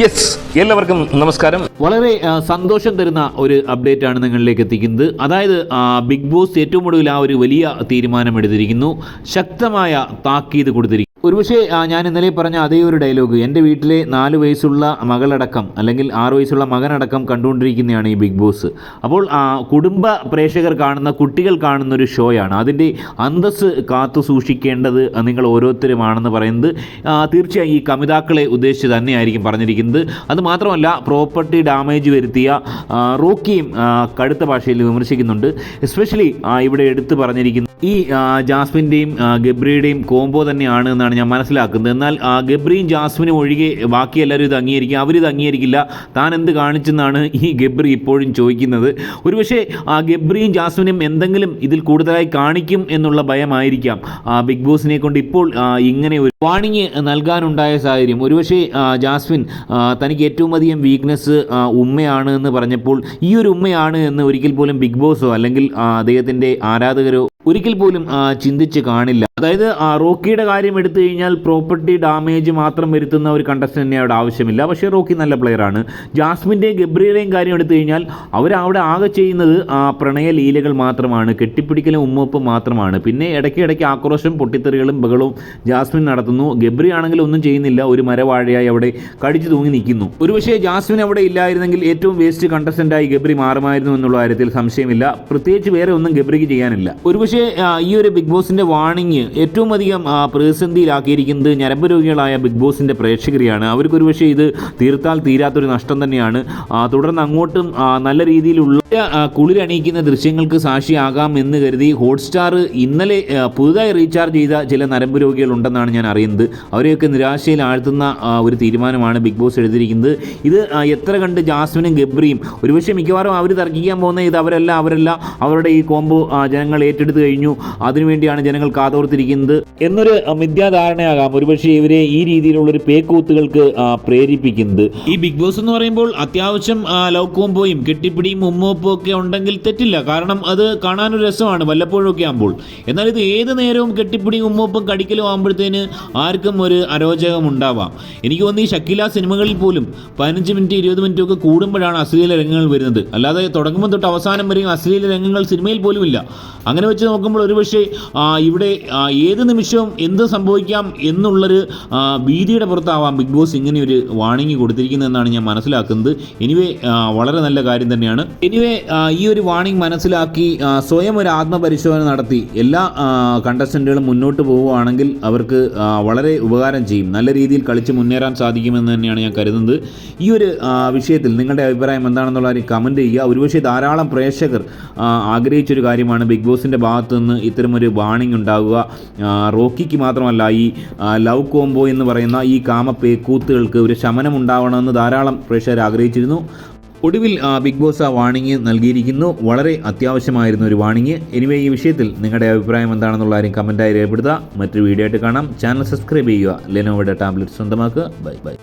Yes എല്ലാവർക്കും നമസ്കാരം. വളരെ സന്തോഷം തരുന്ന ഒരു അപ്ഡേറ്റ് ആണ് നിങ്ങളിലേക്ക് എത്തിക്കുന്നത്. അതായത് ബിഗ് ബോസ് ഏറ്റവും ഒടുവിൽ ആ ഒരു വലിയ തീരുമാനം എടുത്തിരിക്കുന്നു. ശക്തമായ താക്കീത് കൊടുത്തിരിക്കുന്നു. ഒരുപക്ഷെ ഞാൻ ഇന്നലെ പറഞ്ഞ അതേ ഒരു ഡയലോഗ്. എന്റെ വീട്ടിലെ നാല് വയസ്സുള്ള മകളടക്കം അല്ലെങ്കിൽ ആറ് വയസ്സുള്ള മകനടക്കം കണ്ടുകൊണ്ടിരിക്കുന്നതാണ് ഈ ബിഗ് ബോസ്. അപ്പോൾ കുടുംബ പ്രേക്ഷകർ കാണുന്ന കുട്ടികൾ കാണുന്ന ഒരു ഷോയാണ്. അതിന്റെ അന്തസ് കാത്തു സൂക്ഷിക്കേണ്ടത് നിങ്ങൾ ഓരോരുത്തരുമാണെന്ന് പറയുന്നത് തീർച്ചയായും ഈ കമിതാക്കളെ ഉദ്ദേശിച്ച് തന്നെയായിരിക്കും പറഞ്ഞിരിക്കുന്നത്. അത് മാത്രമല്ല പ്രോപ്പർട്ടി ഡാമേജ് വരുത്തിയ റോക്കിയും കടുത്ത ഭാഷയിൽ വിമർശിക്കുന്നുണ്ട്. എസ്പെഷ്യലി ഇവിടെ എടുത്തു പറഞ്ഞിരിക്കുന്നത് ഈ ജാസ്മിന്റെയും ഗബ്രിയുടെയും കോംബോ തന്നെയാണ് എന്നാണ് ഞാൻ മനസ്സിലാക്കുന്നത്. എന്നാൽ ഗബ്രിയും ജാസ്മിനും ഒഴികെ ബാക്കി എല്ലാവരും ഇത് അംഗീകരിക്കും. അവരിത് അംഗീകരിക്കില്ല. താൻ എന്ത് കാണിച്ചെന്നാണ് ഈ ഗബ്രി ഇപ്പോഴും ചോദിക്കുന്നത്. ഒരുപക്ഷെ ഗബ്രിയും ജാസ്മിനും എന്തെങ്കിലും ഇതിൽ കൂടുതലായി കാണിക്കും എന്നുള്ള ഭയമായിരിക്കാം. ബിഗ് ബോസിനെ കൊണ്ട് ഇപ്പോൾ ഇങ്ങനെ ഒരു വാണിങ് നൽകാനുണ്ടായ സാഹചര്യം. ഒരുപക്ഷെ ജാസ്മിൻ തനിക്ക് ഏറ്റവും അധികം വീക്ക്നെസ് ഉമ്മയാണ് എന്ന് പറഞ്ഞപ്പോൾ ഈ ഒരു ഉമ്മയാണ് എന്ന് ഒരിക്കൽ പോലും ബിഗ് ബോസോ അല്ലെങ്കിൽ അദ്ദേഹത്തിന്റെ ആരാധകരോ ഒരിക്കൽ പോലും ചിന്തിച്ച് കാണില്ല. അതായത് റോക്കിയുടെ കാര്യം എടുത്തു കഴിഞ്ഞാൽ പ്രോപ്പർട്ടി ഡാമേജ് മാത്രം വരുത്തുന്ന ഒരു കണ്ടസ്റ്റന്റിനെ അവിടെ ആവശ്യമില്ല. പക്ഷേ റോക്കി നല്ല പ്ലെയറാണ് ജാസ്മിന്റെയും ഗബ്രിയുടെയും കാര്യം എടുത്തു കഴിഞ്ഞാൽ അവരവിടെ ആകെ ചെയ്യുന്നത് ആ പ്രണയ ലീലകൾ മാത്രമാണ്. കെട്ടിപ്പിടിക്കലും ഉമ്മൊപ്പും മാത്രമാണ്. പിന്നെ ഇടയ്ക്ക് ഇടയ്ക്ക് ആക്രോശം പൊട്ടിത്തെറികളും ബഹളവും ജാസ്മിൻ നടത്തുന്നു. ഗബ്രി ആണെങ്കിൽ ഒന്നും ചെയ്യുന്നില്ല. ഒരു മരവാഴയായി അവിടെ കടിച്ചു തൂങ്ങി നിൽക്കുന്നു. ഒരു പക്ഷേ ജാസ്മിൻ അവിടെ ഇല്ലായിരുന്നെങ്കിൽ ഏറ്റവും വേസ്റ്റ് കണ്ടസ്റ്റന്റായി ഗബ്രി മാറുമായിരുന്നു എന്നുള്ള കാര്യത്തിൽ സംശയമില്ല. പ്രത്യേകിച്ച് വേറെ ഒന്നും ഗബ്രിക്ക് ചെയ്യാനില്ല. ഒരുപക്ഷേ ആ, ഈ ഒരു ബിഗ് ബോസിന്റെ വാണിങ് ഏറ്റവും അധികം പ്രതിസന്ധിയിലാക്കിയിരിക്കുന്നത് ഞരമ്പ് രോഗികളായ ബിഗ് ബോസിന്റെ പ്രേക്ഷകരെയാണ്. അവർക്ക് ഒരുപക്ഷേ ഇത് തീർത്താൽ തീരാത്തൊരു നഷ്ടം തന്നെയാണ്. തുടർന്ന് അങ്ങോട്ടും നല്ല രീതിയിലുള്ള കുളിരണിയിക്കുന്ന ദൃശ്യങ്ങൾക്ക് സാക്ഷിയാകാം എന്ന് കരുതി ഹോട്ട്സ്റ്റാർ ഇന്നലെ പുതുതായി റീചാർജ് ചെയ്ത ചില നരമ്പ് രോഗികളുണ്ടെന്നാണ് ഞാൻ അറിയുന്നത്. അവരെയൊക്കെ നിരാശയിൽ ആഴ്ത്തുന്ന ഒരു തീരുമാനമാണ് ബിഗ് ബോസ് എഴുതിയിരിക്കുന്നത് ഇത് എത്ര കണ്ട് ജാസ്മിനും ഗബ്രിയും ഒരുപക്ഷെ മിക്കവാറും അവർ തർക്കിക്കാൻ പോകുന്ന ഇത് അവരല്ല അവരല്ല അവരുടെ ഈ കോംബോ ജനങ്ങൾ ഏറ്റെടുത്ത് കഴിഞ്ഞു. അതിനുവേണ്ടിയാണ് ജനങ്ങൾ കാതോർത്തിരിക്കുന്നത്. എന്നൊരു മിഥ്യാധാരണയാകാം ഒരുപക്ഷെ ഇവരെ ഈ രീതിയിലുള്ള ഒരു പേക്കൂത്തുകൾക്ക് പ്രേരിപ്പിക്കുന്നത്. ഈ ബിഗ് ബോസ് എന്ന് പറയുമ്പോൾ അത്യാവശ്യം ലവ് കോംബോയും കെട്ടിപ്പിടിയും ഉമ്മോപ്പും ഒക്കെ ഉണ്ടെങ്കിൽ തെറ്റില്ല. കാരണം അത് കാണാനൊരു രസമാണ് വല്ലപ്പോഴും ഒക്കെ ആകുമ്പോൾ. എന്നാൽ ഇത് ഏത് നേരവും കെട്ടിപ്പിടിയും ഉമ്മോപ്പും കടിക്കലും ആകുമ്പോഴത്തേന് ആർക്കും ഒരു അരോചകം ഉണ്ടാവാം. എനിക്ക് തോന്നുന്നു ഈ ഷക്കില സിനിമകളിൽ പോലും പതിനഞ്ച് മിനിറ്റ് ഇരുപത് മിനിറ്റ് ഒക്കെ കൂടുമ്പോഴാണ് അശ്ലീല രംഗങ്ങൾ വരുന്നത്. അല്ലാതെ തുടങ്ങുമ്പോൾ തൊട്ട് അവസാനം വരെയും അശ്ലീല രംഗങ്ങൾ സിനിമയിൽ പോലും ഇല്ല അങ്ങനെ വെച്ച് നോക്കുമ്പോൾ ഒരുപക്ഷെ ഇവിടെ ഏത് നിമിഷവും എന്ത് സംഭവിക്കാം എന്നുള്ളൊരു ഭീതിയുടെ പുറത്താവാം ബിഗ് ബോസ് ഇങ്ങനെ ഒരു വാണിംഗ് കൊടുത്തിരിക്കുന്നതെന്നാണ് ഞാൻ മനസ്സിലാക്കുന്നത്. എനിവേ വളരെ നല്ല കാര്യം തന്നെയാണ്. എനിവേ ഈ ഒരു വാണിംഗ് മനസ്സിലാക്കി സ്വയം ഒരു ആത്മപരിശോധന നടത്തി. എല്ലാ കണ്ടസ്റ്റന്റുകളും മുന്നോട്ട് പോവുകയാണെങ്കിൽ അവർക്ക് വളരെ ഉപകാരം ചെയ്യും. നല്ല രീതിയിൽ കളിച്ച് മുന്നേറാൻ സാധിക്കുമെന്ന് തന്നെയാണ് ഞാൻ കരുതുന്നത്. ഈ ഒരു വിഷയത്തിൽ നിങ്ങളുടെ അഭിപ്രായം എന്താണെന്നുള്ള കാര്യം കമന്റ് ചെയ്യുക. ഒരുപക്ഷെ ധാരാളം പ്രേക്ഷകർ ആഗ്രഹിച്ചൊരു കാര്യമാണ് ബിഗ് ബോസിന്റെ ഭാഗത്ത് നിന്ന് ഇത്തരമൊരു വാണിംഗ് ഉണ്ടാവുക റോക്കിക്ക് മാത്രമല്ല ഈ ലവ് കോംബോ എന്ന് പറയുന്ന ഈ കാമപ്പേ കൂത്തുകൾക്ക് ഒരു ശമനം ഉണ്ടാവണമെന്ന് ധാരാളം പ്രേക്ഷകർ ആഗ്രഹിച്ചിരുന്നു. ഒടുവിൽ ബിഗ് ബോസ് ആ വാണിംഗ് നൽകിയിരിക്കുന്നു. വളരെ അത്യാവശ്യമായിരുന്നു ഒരു വാണിംഗ്. എനിവേ ഈ വിഷയത്തിൽ നിങ്ങളുടെ അഭിപ്രായം എന്താണെന്നുള്ള കാര്യം കമന്റായി രേഖപ്പെടുത്തുക. മറ്റൊരു വീഡിയോ ആയിട്ട് കാണാം. ചാനൽ സബ്സ്ക്രൈബ് ചെയ്യുക. ലെനോവയുടെ ടാബ്ലറ്റ് സ്വന്തമാക്കുക. Bye bye.